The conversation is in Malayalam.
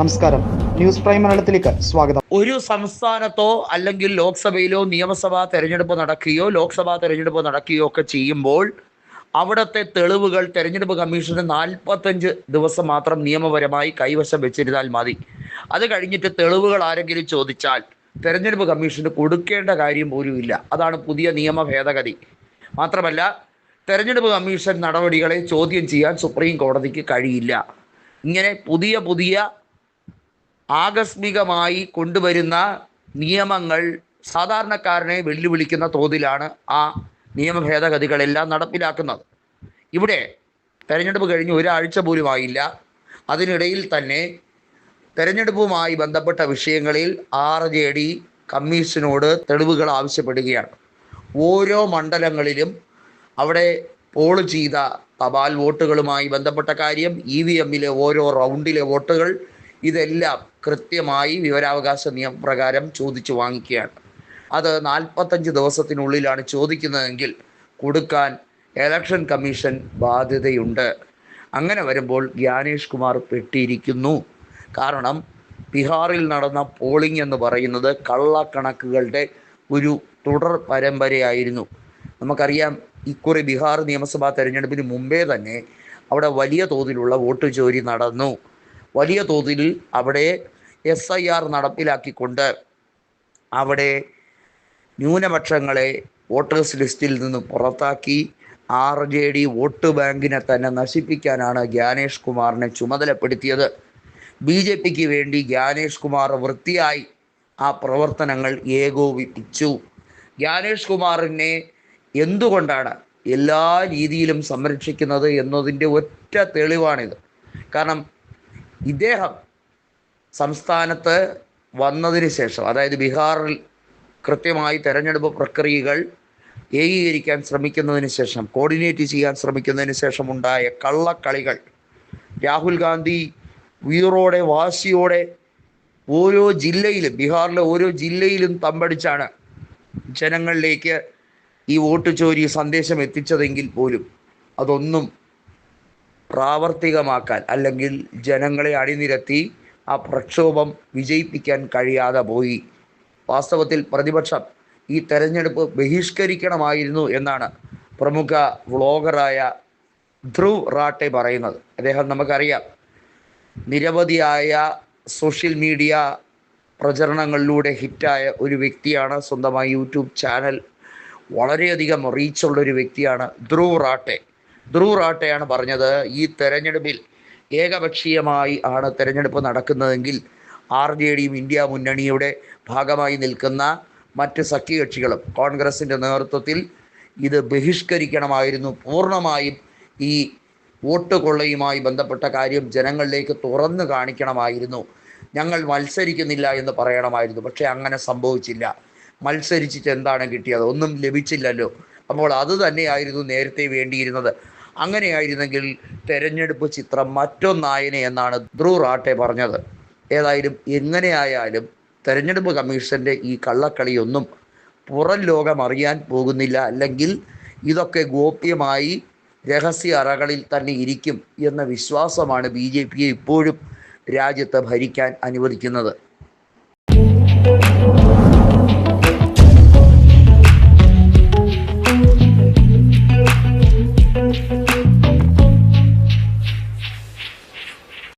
നമസ്കാരം. ന്യൂസ് പ്രൈം മലയാളത്തിലേക്ക് സ്വാഗതം. ഒരു സംസ്ഥാനത്തോ അല്ലെങ്കിൽ ലോക്സഭയിലോ നിയമസഭാ തെരഞ്ഞെടുപ്പ് നടക്കുകയോ ലോക്സഭാ തെരഞ്ഞെടുപ്പ് നടക്കുകയോ ഒക്കെ ചെയ്യുമ്പോൾ അവിടുത്തെ തെളിവുകൾ തെരഞ്ഞെടുപ്പ് കമ്മീഷന് നാൽപ്പത്തഞ്ച് ദിവസം മാത്രം നിയമപരമായി കൈവശം വെച്ചിരുന്നാൽ മതി. അത് കഴിഞ്ഞിട്ട് തെളിവുകൾ ആരെങ്കിലും ചോദിച്ചാൽ തെരഞ്ഞെടുപ്പ് കമ്മീഷന് കൊടുക്കേണ്ട കാര്യം പോലും ഇല്ല. അതാണ് പുതിയ നിയമ ഭേദഗതി. മാത്രമല്ല തെരഞ്ഞെടുപ്പ് കമ്മീഷൻ നടപടികളെ ചോദ്യം ചെയ്യാൻ സുപ്രീം കോടതിക്ക് കഴിയില്ല. ഇങ്ങനെ പുതിയ പുതിയ ആകസ്മികമായി കൊണ്ടുവരുന്ന നിയമങ്ങൾ സാധാരണക്കാരനെ വെല്ലുവിളിക്കുന്ന തോതിലാണ് ആ നിയമ ഭേദഗതികളെല്ലാം നടപ്പിലാക്കുന്നത്. ഇവിടെ തെരഞ്ഞെടുപ്പ് കഴിഞ്ഞ് ഒരാഴ്ച പോലും ആയില്ല അതിനിടയിൽ തന്നെ തെരഞ്ഞെടുപ്പുമായി ബന്ധപ്പെട്ട വിഷയങ്ങളിൽ ആർ ജെ ഡി കമ്മീഷനോട് തെളിവുകൾ ആവശ്യപ്പെടുകയാണ്. ഓരോ മണ്ഡലങ്ങളിലും അവിടെ പോൾ ചെയ്ത തപാൽ വോട്ടുകളുമായി ബന്ധപ്പെട്ട കാര്യം ഇ വി എമ്മിലെ ഓരോ റൗണ്ടിലെ വോട്ടുകൾ ഇതെല്ലാം കൃത്യമായി വിവരാവകാശ നിയമപ്രകാരം ചോദിച്ചു വാങ്ങിക്കുകയാണ്. അത് നാൽപ്പത്തഞ്ച് ദിവസത്തിനുള്ളിലാണ് ചോദിക്കുന്നതെങ്കിൽ കൊടുക്കാൻ എലക്ഷൻ കമ്മീഷൻ ബാധ്യതയുണ്ട്. അങ്ങനെ വരുമ്പോൾ ജ്ഞാനേഷ് കുമാർ പെട്ടിയിരിക്കുന്നു കാരണം ബീഹാറിൽ നടന്ന പോളിംഗ് എന്ന് പറയുന്നത് കള്ളക്കണക്കുകളുടെ ഒരു തുടർ പരമ്പരയായിരുന്നു. നമുക്കറിയാം ഇക്കുറി ബീഹാർ നിയമസഭാ തെരഞ്ഞെടുപ്പിന് മുമ്പേ തന്നെ അവിടെ വലിയ തോതിലുള്ള വോട്ട് ചോരി നടന്നു. വലിയ തോതിൽ അവിടെ എസ് ഐ ആർ നടപ്പിലാക്കിക്കൊണ്ട് അവിടെ ന്യൂനപക്ഷങ്ങളെ വോട്ടേഴ്സ് ലിസ്റ്റിൽ നിന്ന് പുറത്താക്കി ആർ ജെ ഡി വോട്ട് ബാങ്കിനെ തന്നെ നശിപ്പിക്കാനാണ് ജ്ഞാനേഷ് കുമാറിനെ ചുമതലപ്പെടുത്തിയത്. ബി ജെ പിക്ക് വേണ്ടി ജ്ഞാനേഷ് കുമാർ വൃത്തിയായി ആ പ്രവർത്തനങ്ങൾ ഏകോപിപ്പിച്ചു. ജ്ഞാനേഷ് കുമാറിനെ എന്തുകൊണ്ടാണ് എല്ലാ രീതിയിലും സംരക്ഷിക്കുന്നത് എന്നതിന്റെ ഒറ്റ തെളിവാണിത്. കാരണം ഇദ്ദേഹം സംസ്ഥാനത്ത് വന്നതിന് ശേഷം അതായത് ബീഹാറിൽ കൃത്യമായി തെരഞ്ഞെടുപ്പ് പ്രക്രിയകൾ ഏകീകരിക്കാൻ ശ്രമിക്കുന്നതിന് ശേഷം കോർഡിനേറ്റ് ചെയ്യാൻ ശ്രമിക്കുന്നതിന് ശേഷം ഉണ്ടായ കള്ളക്കളികൾ രാഹുൽ ഗാന്ധി വീറോടെ വാശിയോടെ ഓരോ ജില്ലയിലും ബീഹാറിലെ ഓരോ ജില്ലയിലും തമ്പടിച്ചാണ് ജനങ്ങളിലേക്ക് ഈ വോട്ട് ചോരി സന്ദേശം എത്തിച്ചതെങ്കിൽ പോലും അതൊന്നും പ്രാവർത്തികമാക്കാൻ അല്ലെങ്കിൽ ജനങ്ങളെ അണിനിരത്തി ആ പ്രക്ഷോഭം വിജയിപ്പിക്കാൻ കഴിയാതെ പോയി. വാസ്തവത്തിൽ പ്രതിപക്ഷം ഈ തെരഞ്ഞെടുപ്പ് ബഹിഷ്കരിക്കണമായിരുന്നു എന്നാണ് പ്രമുഖ വ്ളോഗറായ ധ്രുവ് റാട്ടെ പറയുന്നത്. അദ്ദേഹം നമുക്കറിയാം നിരവധിയായ സോഷ്യൽ മീഡിയ പ്രചരണങ്ങളിലൂടെ ഹിറ്റായ ഒരു വ്യക്തിയാണ്. സ്വന്തമായി യൂട്യൂബ് ചാനൽ വളരെയധികം റീച്ചുള്ള ഒരു വ്യക്തിയാണ് ധ്രുവ് റാട്ടെ. ധ്രുവ് റാട്ടെയാണ് പറഞ്ഞത് ഈ തെരഞ്ഞെടുപ്പിൽ ഏകപക്ഷീയമായി ആണ് തെരഞ്ഞെടുപ്പ് നടക്കുന്നതെങ്കിൽ ആർ ജെ ഡിയും ഇന്ത്യ മുന്നണിയുടെ ഭാഗമായി നിൽക്കുന്ന മറ്റ് സഖ്യകക്ഷികളും കോൺഗ്രസിന്റെ നേതൃത്വത്തിൽ ഇത് ബഹിഷ്കരിക്കണമായിരുന്നു. പൂർണമായും ഈ വോട്ട് കൊള്ളയുമായി ബന്ധപ്പെട്ട കാര്യം ജനങ്ങളിലേക്ക് തുറന്നു കാണിക്കണമായിരുന്നു. ഞങ്ങൾ മത്സരിക്കുന്നില്ല എന്ന് പറയണമായിരുന്നു. പക്ഷേ അങ്ങനെ സംഭവിച്ചില്ല. മത്സരിച്ചിട്ട് എന്താണ് കിട്ടിയത്? ഒന്നും ലഭിച്ചില്ലല്ലോ. അപ്പോൾ അത് തന്നെയായിരുന്നു നേരത്തെ വേണ്ടിയിരുന്നത്. അങ്ങനെയായിരുന്നെങ്കിൽ തെരഞ്ഞെടുപ്പ് ചിത്രം മറ്റൊന്നായനെ എന്നാണ് ധ്രുവ് റാട്ടെ പറഞ്ഞത്. ഏതായാലും എങ്ങനെയായാലും തെരഞ്ഞെടുപ്പ് കമ്മീഷന്റെ ഈ കള്ളക്കളിയൊന്നും പുറം ലോകം അറിയാൻ പോകുന്നില്ല. അല്ലെങ്കിൽ ഇതൊക്കെ ഗോപ്യമായി രഹസ്യ അറകളിൽ തന്നെ ഇരിക്കും എന്ന വിശ്വാസമാണ് ബി ജെ പിയെ ഇപ്പോഴും രാജ്യത്ത് ഭരിക്കാൻ അനുവദിക്കുന്നത്.